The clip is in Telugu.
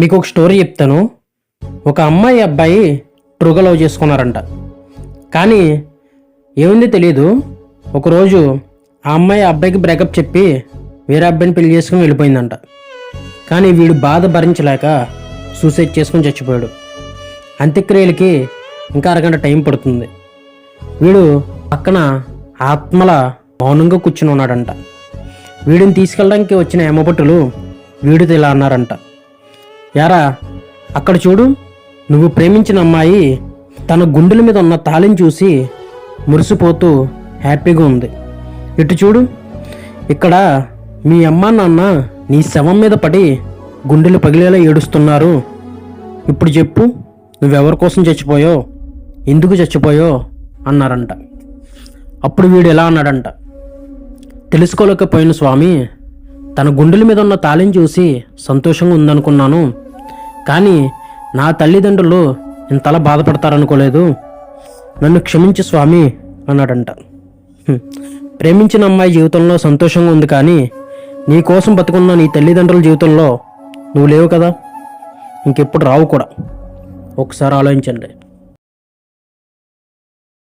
మీకు ఒక స్టోరీ చెప్తాను. ఒక అమ్మాయి అబ్బాయి ట్రూగా లవ్ చేసుకున్నారంట. కానీ ఏముంది తెలియదు ఒకరోజు ఆ అమ్మాయి అబ్బాయికి బ్రేకప్ చెప్పి వేరే అబ్బాయిని పెళ్ళి చేసుకుని వెళ్ళిపోయిందంట. కానీ వీడు బాధ భరించలేక సూసైడ్ చేసుకుని చచ్చిపోయాడు. అంత్యక్రియలకి ఇంకా అరగంట టైం పడుతుంది. వీడు పక్కన ఆత్మల మౌనంగా కూర్చుని ఉన్నాడంట. వీడిని తీసుకెళ్ళడానికి వచ్చిన ఎమ్మపట్టులు వీడితో ఇలా అన్నారంట. యారా అక్కడ చూడు నువ్వు ప్రేమించిన అమ్మాయి తన గుండెల మీద ఉన్న తాళిని చూసి మురిసిపోతూ హ్యాపీగా ఉంది. ఇటు చూడు ఇక్కడ మీ అమ్మ నాన్న నీ శవం మీద పడి గుండెలు పగిలేలా ఏడుస్తున్నారు. ఇప్పుడు చెప్పు నువ్వెవరి కోసం చచ్చిపోయో ఎందుకు చచ్చిపోయో అన్నారంట. అప్పుడు వీడు ఎలా అన్నాడంట తెలుసుకోలేకపోయిన స్వామి తన గుండెల మీద ఉన్న తాళిని చూసి సంతోషంగా ఉందనుకున్నాను. కానీ నా తల్లిదండ్రులు ఇంతలా బాధపడతారనుకోలేదు. నన్ను క్షమించు స్వామి అన్నాడంట. ప్రేమించిన అమ్మాయి జీవితంలో సంతోషంగా ఉంది కానీ నీ కోసం బతుకున్న నీ తల్లిదండ్రుల జీవితంలో నువ్వు లేవు కదా? ఇంకెప్పుడు రావు కూడా. ఒకసారి ఆలోచించండి.